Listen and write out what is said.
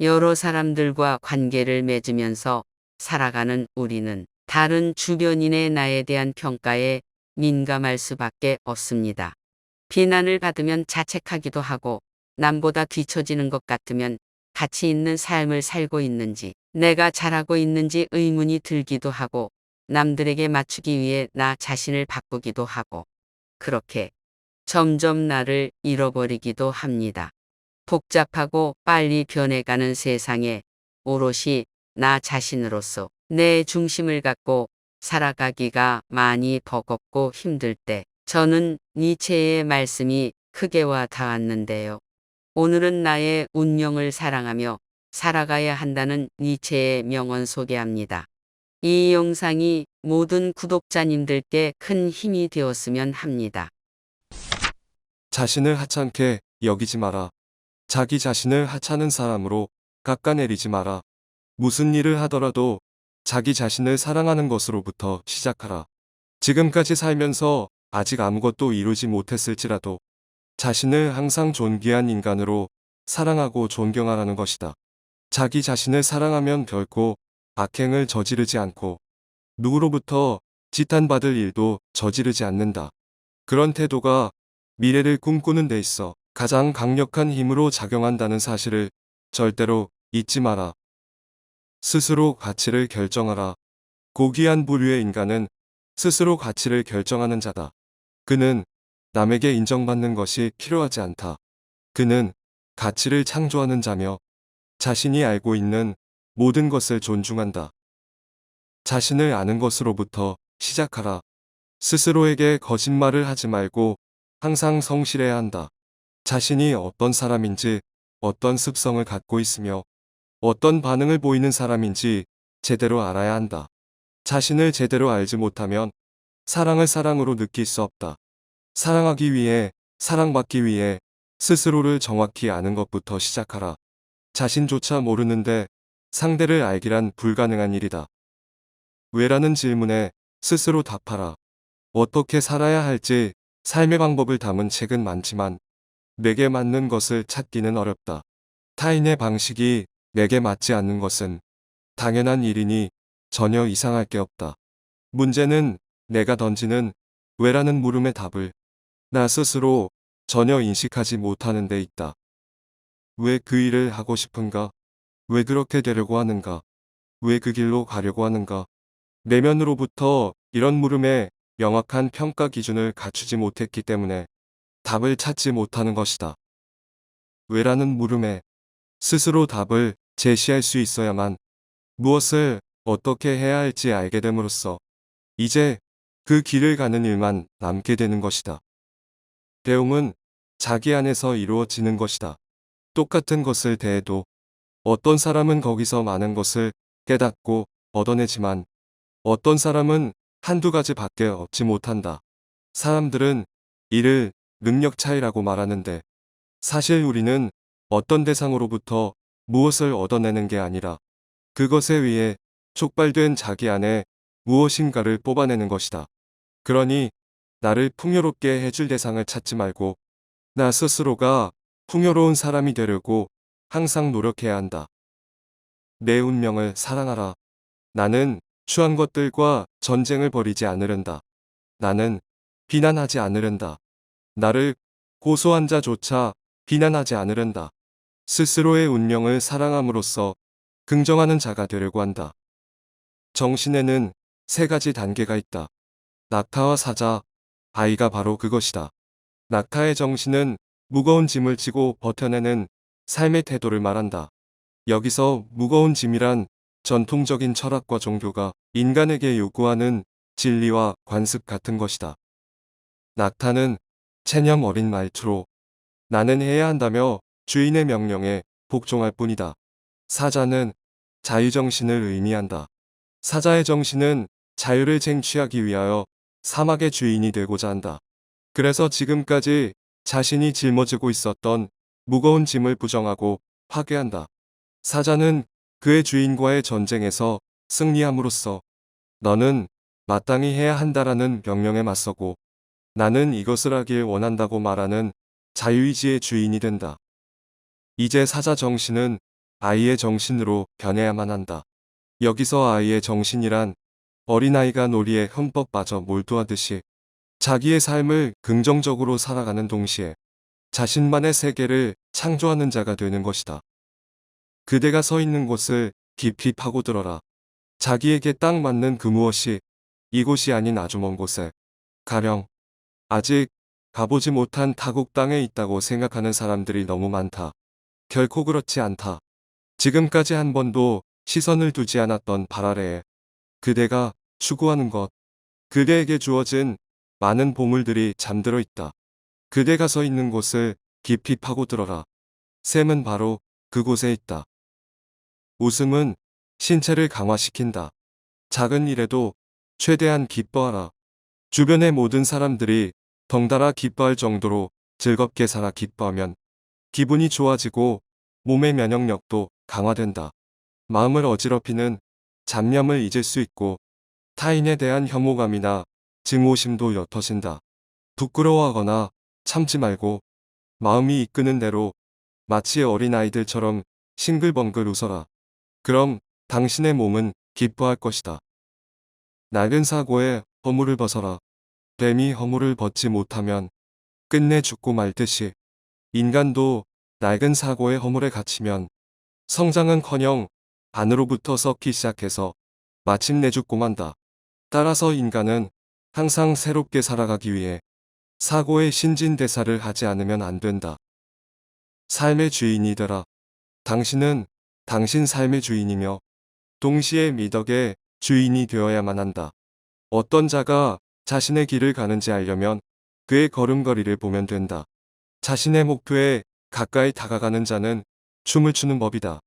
여러 사람들과 관계를 맺으면서 살아가는 우리는 다른 주변인의 나에 대한 평가에 민감할 수밖에 없습니다. 비난을 받으면 자책하기도 하고 남보다 뒤처지는 것 같으면 가치 있는 삶을 살고 있는지 내가 잘하고 있는지 의문이 들기도 하고 남들에게 맞추기 위해 나 자신을 바꾸기도 하고 그렇게 점점 나를 잃어버리기도 합니다. 복잡하고 빨리 변해가는 세상에 오롯이 나 자신으로서 내 중심을 갖고 살아가기가 많이 버겁고 힘들 때 저는 니체의 말씀이 크게 와 닿았는데요. 오늘은 나의 운명을 사랑하며 살아가야 한다는 니체의 명언 소개합니다. 이 영상이 모든 구독자님들께 큰 힘이 되었으면 합니다. 자신을 하찮게 여기지 마라. 자기 자신을 하찮은 사람으로 깎아내리지 마라. 무슨 일을 하더라도 자기 자신을 사랑하는 것으로부터 시작하라. 지금까지 살면서 아직 아무것도 이루지 못했을지라도 자신을 항상 존귀한 인간으로 사랑하고 존경하라는 것이다. 자기 자신을 사랑하면 결코 악행을 저지르지 않고 누구로부터 지탄받을 일도 저지르지 않는다. 그런 태도가 미래를 꿈꾸는 데 있어 가장 강력한 힘으로 작용한다는 사실을 절대로 잊지 마라. 스스로 가치를 결정하라. 고귀한 부류의 인간은 스스로 가치를 결정하는 자다. 그는 남에게 인정받는 것이 필요하지 않다. 그는 가치를 창조하는 자며 자신이 알고 있는 모든 것을 존중한다. 자신을 아는 것으로부터 시작하라. 스스로에게 거짓말을 하지 말고 항상 성실해야 한다. 자신이 어떤 사람인지, 어떤 습성을 갖고 있으며, 어떤 반응을 보이는 사람인지 제대로 알아야 한다. 자신을 제대로 알지 못하면 사랑을 사랑으로 느낄 수 없다. 사랑하기 위해, 사랑받기 위해 스스로를 정확히 아는 것부터 시작하라. 자신조차 모르는데 상대를 알기란 불가능한 일이다. 왜라는 질문에 스스로 답하라. 어떻게 살아야 할지 삶의 방법을 담은 책은 많지만 내게 맞는 것을 찾기는 어렵다. 타인의 방식이 내게 맞지 않는 것은 당연한 일이니 전혀 이상할 게 없다. 문제는 내가 던지는 왜라는 물음의 답을 나 스스로 전혀 인식하지 못하는 데 있다. 왜 그 일을 하고 싶은가? 왜 그렇게 되려고 하는가? 왜 그 길로 가려고 하는가? 내면으로부터 이런 물음에 명확한 평가 기준을 갖추지 못했기 때문에 답을 찾지 못하는 것이다. 왜라는 물음에 스스로 답을 제시할 수 있어야만 무엇을 어떻게 해야 할지 알게 됨으로써 이제 그 길을 가는 일만 남게 되는 것이다. 배움은 자기 안에서 이루어지는 것이다. 똑같은 것을 대해도 어떤 사람은 거기서 많은 것을 깨닫고 얻어내지만 어떤 사람은 한두 가지 밖에 얻지 못한다. 사람들은 이를 능력 차이라고 말하는데 사실 우리는 어떤 대상으로부터 무엇을 얻어내는 게 아니라 그것에 의해 촉발된 자기 안에 무엇인가를 뽑아내는 것이다. 그러니 나를 풍요롭게 해줄 대상을 찾지 말고 나 스스로가 풍요로운 사람이 되려고 항상 노력해야 한다. 내 운명을 사랑하라. 나는 추한 것들과 전쟁을 벌이지 않으련다. 나는 비난하지 않으련다. 나를 고소한 자조차 비난하지 않으련다. 스스로의 운명을 사랑함으로써 긍정하는 자가 되려고 한다. 정신에는 세 가지 단계가 있다. 낙타와 사자, 아이가 바로 그것이다. 낙타의 정신은 무거운 짐을 지고 버텨내는 삶의 태도를 말한다. 여기서 무거운 짐이란 전통적인 철학과 종교가 인간에게 요구하는 진리와 관습 같은 것이다. 낙타는 체념 어린 말투로 나는 해야 한다며 주인의 명령에 복종할 뿐이다. 사자는 자유정신을 의미한다. 사자의 정신은 자유를 쟁취하기 위하여 사막의 주인이 되고자 한다. 그래서 지금까지 자신이 짊어지고 있었던 무거운 짐을 부정하고 파괴한다. 사자는 그의 주인과의 전쟁에서 승리함으로써 너는 마땅히 해야 한다라는 명령에 맞서고 나는 이것을 하길 원한다고 말하는 자유의지의 주인이 된다. 이제 사자 정신은 아이의 정신으로 변해야만 한다. 여기서 아이의 정신이란 어린아이가 놀이에 흠뻑 빠져 몰두하듯이 자기의 삶을 긍정적으로 살아가는 동시에 자신만의 세계를 창조하는 자가 되는 것이다. 그대가 서 있는 곳을 깊이 파고들어라. 자기에게 딱 맞는 그 무엇이 이곳이 아닌 아주 먼 곳에 가령 아직 가보지 못한 타국 땅에 있다고 생각하는 사람들이 너무 많다. 결코 그렇지 않다. 지금까지 한 번도 시선을 두지 않았던 발 아래에 그대가 추구하는 것, 그대에게 주어진 많은 보물들이 잠들어 있다. 그대가 서 있는 곳을 깊이 파고들어라. 샘은 바로 그곳에 있다. 웃음은 신체를 강화시킨다. 작은 일에도 최대한 기뻐하라. 주변의 모든 사람들이 덩달아 기뻐할 정도로 즐겁게 살아 기뻐하면 기분이 좋아지고 몸의 면역력도 강화된다. 마음을 어지럽히는 잡념을 잊을 수 있고 타인에 대한 혐오감이나 증오심도 옅어진다. 부끄러워하거나 참지 말고 마음이 이끄는 대로 마치 어린아이들처럼 싱글벙글 웃어라. 그럼 당신의 몸은 기뻐할 것이다. 낡은 사고에 허물을 벗어라. 뱀이 허물을 벗지 못하면 끝내 죽고 말 듯이 인간도 낡은 사고의 허물에 갇히면 성장은커녕 안으로부터 썩기 시작해서 마침내 죽고 만다. 따라서 인간은 항상 새롭게 살아가기 위해 사고의 신진대사를 하지 않으면 안 된다. 삶의 주인이 되라. 당신은 당신 삶의 주인이며 동시에 미덕의 주인이 되어야만 한다. 어떤 자가 자신의 길을 가는지 알려면 그의 걸음걸이를 보면 된다. 자신의 목표에 가까이 다가가는 자는 춤을 추는 법이다.